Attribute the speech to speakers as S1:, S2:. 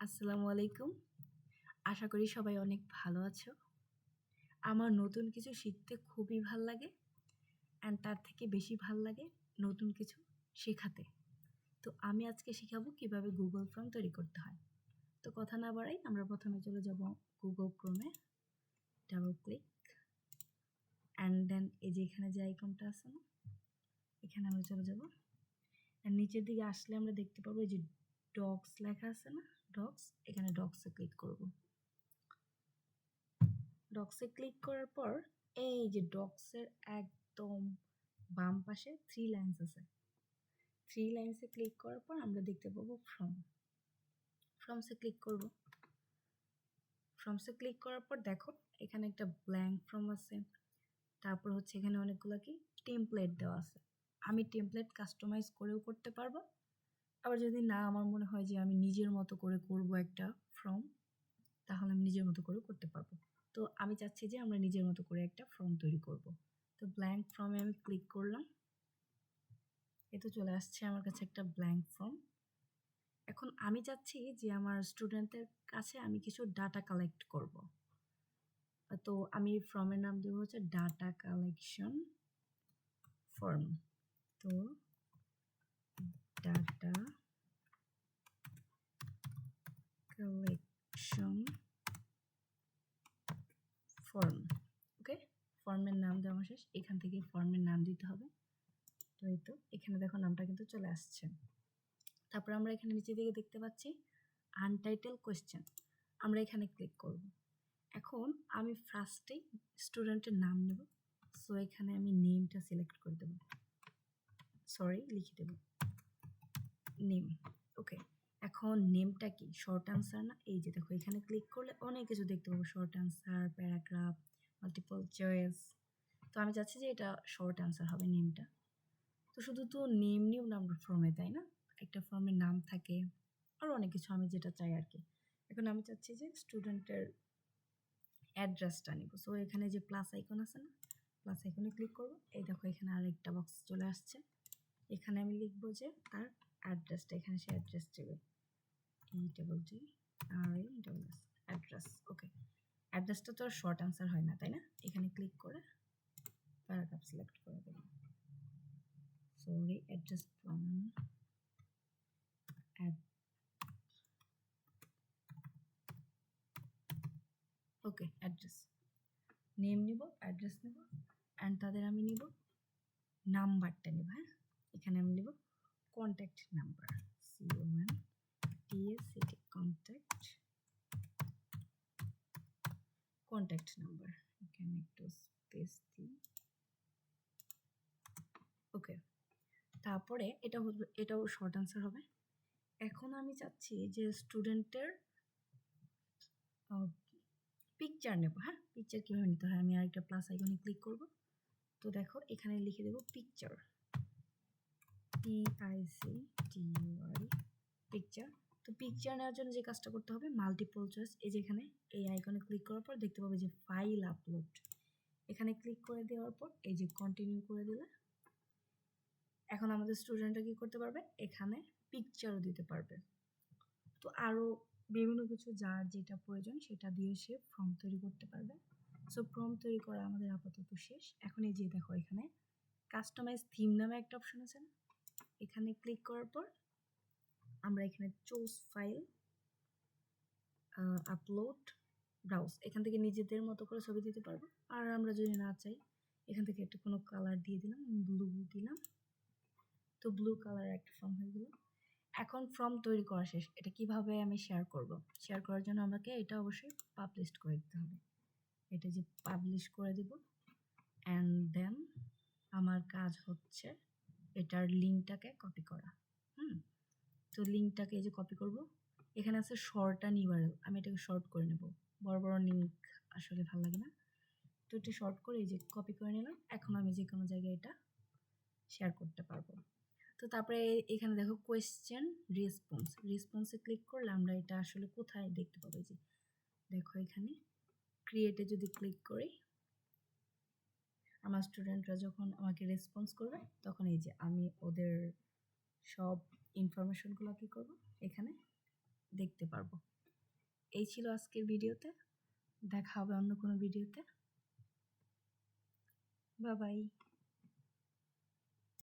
S1: আসসালামু আলাইকুম। আশা করি সবাই অনেক ভালো আছো। আমার নতুন কিছু শিখতে খুবই ভালো লাগে অ্যান্ড তার থেকে বেশি ভালো লাগে নতুন কিছু শেখাতে। তো আমি আজকে শেখাবো কীভাবে গুগল ফর্ম তৈরি করতে হয়। তো কথা না বাড়াই আমরা প্রথমে চলে যাব গুগল ক্রোমে ডাবল ক্লিক অ্যান্ড দেন এই যে এখানে যে আইকনটা আছে না, এখানে আমরা চলে যাব। আর নিচের দিকে আসলে আমরা দেখতে পাবো এই যে ডগস লেখা আছে না? ডগস এখানে ডগসে ক্লিক করব। ডগসে ক্লিক করার পর এই যে ডগসের একদম বাম পাশে থ্রি লাইন্স আছে। থ্রি লাইন্সে ক্লিক করার পর আমরা দেখতে পাবো ফ্রম ফ্রমসে ক্লিক করব। ফ্রমসে ক্লিক করার পর দেখো, এখানে একটা ব্ল্যাঙ্ক ফর্ম আছে। তারপর হচ্ছে এখানে অনেকগুলো কি? টেমপ্লেট দেওয়া আছে। আমি টেমপ্লেট কাস্টমাইজ করেও করতে পারব। আবার যদি না আমার মনে হয় যে আমি নিজের মতো করে করব একটা ফর্ম তাহলে আমি নিজের মতো করে করতে পারব। তো আমি চাচ্ছি যে আমরা নিজের মতো করে একটা ফর্ম তৈরি করব। তো ব্ল্যাঙ্ক ফর্মে আমি ক্লিক করলাম। এ তো চলে আসছে আমার কাছে একটা ব্ল্যাঙ্ক ফর্ম এখন আমি চাচ্ছি যে আমার স্টুডেন্টদের কাছে আমি কিছু ডাটা কালেক্ট করব। তো আমি ফর্মের নাম দেবো হচ্ছে ডাটা কালেকশন ফর্ম তো ডাটা কালেকশন ফর্ম ওকে ফর্মের নাম দেওয়া শেষ, এখান থেকে ফর্মের নাম দিতে হবে। তো এই তো, এখানে দেখো নামটা কিন্তু চলে আসছে। তারপর আমরা এখানে নিচে দিকে দেখতে পাচ্ছি আনটাইটেল কোয়েশ্চেন আমরা এখানে ক্লিক করব। এখন আমি ফার্স্টেই স্টুডেন্টের নাম নেব সো এখানে আমি নেমটা সিলেক্ট করে দেব। সরি লিখে দেব। নেম ওকে এখন নেমটা কি? শর্ট অ্যান্সার না? এই যে দেখো, এখানে ক্লিক করলে অনেক কিছু দেখতে পাবো। Short answer paragraph multiple choice তো আমি চাচ্ছি যে এটা শর্ট অ্যান্সার হবে নেমটা তো শুধু তো নেম নিয়েও নাম ফর্মে তাই না? একটা ফর্মের নাম থাকে আরও অনেক কিছু আমি যেটা চাই আর কি। এখন আমি চাচ্ছি যে স্টুডেন্টের অ্যাড্রেসটা নিব। সো এখানে যে প্লাস আইকন আছে না প্লাস আইকনে ক্লিক করব। এই দেখো, এখানে আরেকটা বক্স চলে আসছে। এখানে আমি লিখব যে তার অ্যাড্রেসটা এখানে সে অ্যাড্রেস দেবে ই ডাবল টি আর এই ডাবল এস অ্যাড্রেস ওকে অ্যাড্রেসটা তো আর শর্ট অ্যান্সার হয় না, তাই না? এখানে ক্লিক করে প্যারাগ্রাফ সিলেক্ট করে দেবো। সরি অ্যাড্রেস বানান অ্যাড ওকে অ্যাড্রেস নেম নিব অ্যাড্রেস নেব অ্যান্ড তাদের আমি নিব নাম্বারটা নেব হ্যাঁ? এখানে আমি নেব contact number C O N T A C T contact contact number এখানে একটু স্পেস দিই। ওকে তারপরে এটা এটাও শর্ট অ্যান্সার হবে। এখন আমি চাচ্ছি যে স্টুডেন্টের পিকচার নেব হ্যাঁ? পিকচার কীভাবে নিতে হয়? আমি আরেকটা প্লাস আইকনে ক্লিক করব। তো দেখো, এখানে লিখে দেবো picture P I C T U I picture তো পিকচার নেওয়ার জন্য যে কাজটা করতে হবে মাল্টিপল চয়েস এই যে এখানে এই আইকনে ক্লিক করার পর দেখতে পাবে যে ফাইল আপলোড এখানে ক্লিক করে দেওয়ার পর এই যে কন্টিনিউ করে দিলে, এখন আমাদের স্টুডেন্টরা কী করতে পারবে? এখানে পিকচারও দিতে পারবে। তো আরও বিভিন্ন কিছু যার যেটা প্রয়োজন সেটা দিয়ে সে ফর্ম তৈরি করতে পারবে। সো ফর্ম তৈরি করা আমাদের আপাতত শেষ। এখন এই যে দেখো এখানে কাস্টমাইজ থিম নামে একটা অপশন আছে না? এখানে ক্লিক করার পর আমরা এখানে চুজ ফাইল আপলোড ব্রাউজ এখান থেকে নিজেদের মতো করে ছবি দিতে পারব। আর আমরা যদি না চাই, এখান থেকে একটা কোনো কালার দিয়ে দিলাম ব্লু দিলাম। তো ব্লু কালার একটা ফর্ম হয়ে গেলো। এখন ফর্ম তৈরি করা শেষ। এটা কীভাবে আমি শেয়ার করব? শেয়ার করার জন্য আমাকে এটা অবশ্যই পাবলিশ করে দিতে হবে। এটা যে পাবলিশ করে দেব অ্যান্ড দেন আমার কাজ হচ্ছে এটার লিঙ্কটাকে কপি করা। হুম? তো লিঙ্কটাকে এই যে কপি করব। এখানে আছে শর্ট অ্যান্ড ইউআরএল আমি এটাকে শর্ট করে নেব। বড় বড় লিঙ্ক আসলে ভালো লাগে না। তো এটা শর্ট করে এই যে কপি করে নিলাম। এখন আমি যে কোনো জায়গায় এটা শেয়ার করতে পারব। তো তারপরে এখানে দেখো কোয়েশ্চেন রেসপন্স রেসপন্সে ক্লিক করলে আমরা এটা আসলে কোথায় দেখতে পাবো? যে দেখো এখানে। ক্রিয়েটে যদি ক্লিক করি, আমার স্টুডেন্টরা যখন আমাকে রেসপন্স করবে, তখন এই যে আমি ওদের সব ইনফরমেশনগুলো কী করব? এখানে দেখতে পারব। এই ছিল আজকের ভিডিওতে। দেখা হবে অন্য কোনো ভিডিওতে। বাবাই বাই